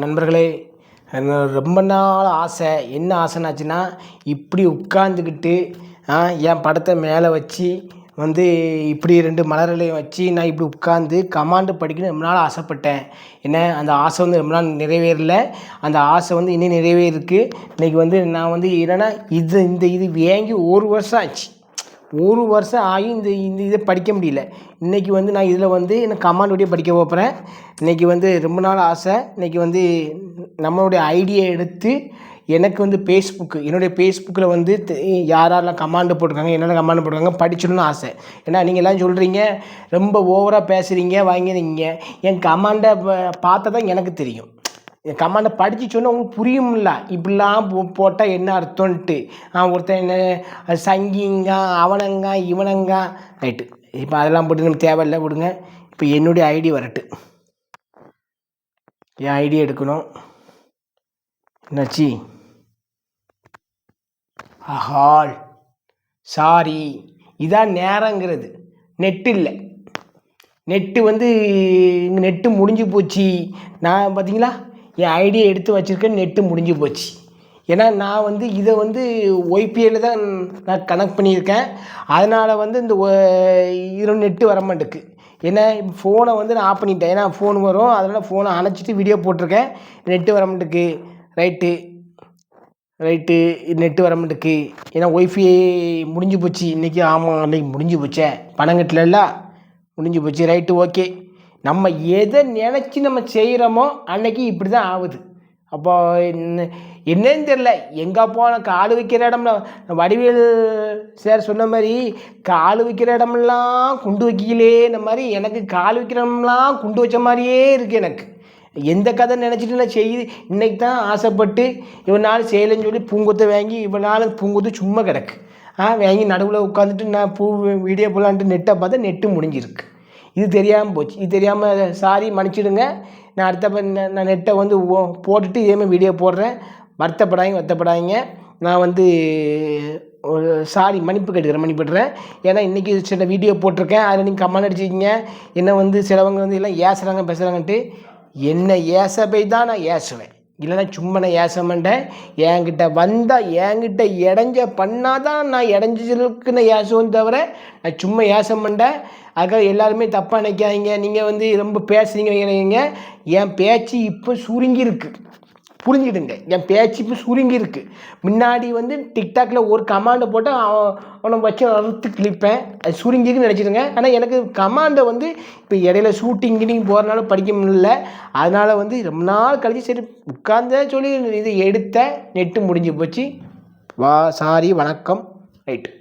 நண்பர்களே ரொம்ப நாள் ஆசை. என்ன ஆசைனாச்சுன்னா இப்படி உட்காந்துக்கிட்டு என் படத்தை மேலே வச்சு வந்து இப்படி ரெண்டு மலர்களையும் வச்சு நான் இப்படி உட்காந்து கமாண்டு படிக்கணும்னு ரொம்ப நாள் ஆசைப்பட்டேன். என்ன அந்த ஆசை வந்து ரொம்ப நாள் நிறைவேறல. அந்த ஆசை வந்து இன்னும் நிறைவேறிருக்கு. இன்றைக்கி வந்து நான் வந்து என்னென்னா இது இந்த இது வேங்கி ஒரு வருஷம் ஆச்சு. ஒரு வருஷம் ஆகி இந்த இந்த இதை படிக்க முடியல. இன்றைக்கி வந்து நான் இதில் வந்து எனக்கு கமாண்டோடைய படிக்க போகிறேன் இன்றைக்கி வந்து ரொம்ப நாள் ஆசை. இன்றைக்கி வந்து நம்மளுடைய ஐடியா எடுத்து எனக்கு வந்து ஃபேஸ்புக்கு என்னுடைய ஃபேஸ்புக்கில் வந்து யார் யாரெல்லாம் கமாண்டு போட்டிருக்காங்க என்னென்ன கமாண்டு போட்டிருக்காங்க படிச்சிடணும்னு ஆசை. ஏன்னா நீங்கள் எல்லாம் சொல்கிறீங்க ரொம்ப ஓவராக பேசுகிறீங்க வாங்கிறீங்க என் கமாண்டை பார்த்தா தான் எனக்கு தெரியும். என் கமாண்டை படித்து சொன்னால் உங்களுக்கு புரியும்ல? இப்படிலாம் போ போட்டால் என்ன அர்த்தம்ன்ட்டு. ஒருத்தன் என்ன சங்கிங்க அவனங்க இவனங்க. ரைட்டு இப்போ அதெல்லாம் போட்டு நம்ம தேவையில்லை விடுங்க. இப்போ என்னுடைய ஐடி வரட்டு. என் ஐடி எடுக்கணும். என்னாச்சி? ஹால் சாரி இதான் நேரங்கிறது. நெட்டு இல்லை. நெட்டு வந்து நெட்டு முடிஞ்சு போச்சு. நான் பார்த்தீங்களா என் ஐடியை எடுத்து வச்சுருக்கேன் நெட்டு முடிஞ்சு போச்சு. ஏன்னா நான் வந்து இதை வந்து ஒய்பிஎல்ல தான் நான் கனெக்ட் பண்ணியிருக்கேன். அதனால் வந்து இந்த இதில் நெட்டு வர மாட்டேக்கு ஏன்னா ஃபோனை வந்து நான் ஆஃப் பண்ணிட்டேன். ஏன்னா ஃபோன் வரும். அதனால் ஃபோனை அணைச்சிட்டு வீடியோ போட்டிருக்கேன். நெட்டு வர மாட்டேக்கு ரைட்டு ரைட்டு நெட்டு வர மாட்டேக்கு ஏன்னா ஒய்ஃபை முடிஞ்சு போச்சு. இன்றைக்கி ஆமாம் அன்றைக்கி முடிஞ்சு போச்சேன் பணம் கட்டல முடிஞ்சு போச்சு. ரைட்டு ஓகே நம்ம எதை நினச்சி நம்ம செய்கிறோமோ அன்னைக்கு இப்படி தான் ஆகுது. அப்போ என்னன்னு தெரில எங்கே போன கால் வைக்கிற இடம்ல வடிவேல் சார் சொன்ன மாதிரி கால் வைக்கிற இடமெல்லாம் குண்டு வைக்கலே மாதிரி எனக்கு கால் வைக்கிற இடம்லாம் குண்டு வச்ச மாதிரியே இருக்குது எனக்கு. எந்த கதை நினச்சிட்டு நான் செய்யுது இன்றைக்கி தான் ஆசைப்பட்டு இவ்வளோ நாள் செய்யலைன்னு சொல்லி பூங்கொத்தை வாங்கி இவ்வளோ நாள் பூங்கொத்து சும்மா கிடக்கு. ஆ வாங்கி நடுவில் உட்காந்துட்டு நான் பூ வீடியோ போலான்ட்டு நெட்டை பார்த்தா நெட்டு முடிஞ்சிருக்கு. இது தெரியாமல் போச்சு. இது தெரியாமல் சாரி மன்னிச்சிடுங்க. நான் அடுத்த நான் நெட்டை வந்து போட்டுட்டு இதேமாதிரி வீடியோ போடுறேன். வருத்தப்படாதீங்க வருத்தப்படாதீங்க. நான் வந்து ஒரு சாரி மன்னிப்பு கேட்டுக்கிறேன் மன்னிப்பிடுறேன். ஏன்னா இன்றைக்கி சில வீடியோ போட்டிருக்கேன். அதில் நீங்கள் கமெண்ட் அடிச்சிக்கிங்க என்ன வந்து சிலவங்க வந்து எல்லாம் ஏசுகிறாங்க பேசுகிறாங்கன்ட்டு என்ன ஏச போய் தான் நான் ஏசுவேன். இல்லைன்னா சும்மா நான் மாட்டேன் என்கிட்ட வந்தால் என்கிட்ட இடைஞ்ச பண்ணால் தான் நான் இடைஞ்சலுக்கு நான் ஏசுவேன் தவிர நான் சும்மா ஏச அதுக்காக எல்லாருமே தப்பாக நினைக்காதீங்க. நீங்கள் வந்து ரொம்ப பேசுறீங்க வைக்கிறீங்க என் பேச்சு இப்போ சுருங்கியிருக்கு. புரிஞ்சுக்கிடுங்க என் பேச்சு இப்போ சுருங்கியிருக்கு. முன்னாடி வந்து டிக்டாக்ல ஒரு கமாண்டை போட்டு அவனை வச்சு அறுத்து கிழிப்பேன். அது சுருங்கிருக்குன்னு நினச்சிடுங்க. ஆனால் எனக்கு கமாண்டை வந்து இப்போ இடையில ஷூட்டிங் கிட்டிங் போகிறனால படிக்க முடியல. அதனால் வந்து ரொம்ப நாள் கழிச்சு சரி உட்கார்ந்தே சொல்லி இது எடுத்தேன். நெட்டு முடிஞ்சு போச்சு. வா சாரி வணக்கம். ரைட்டு.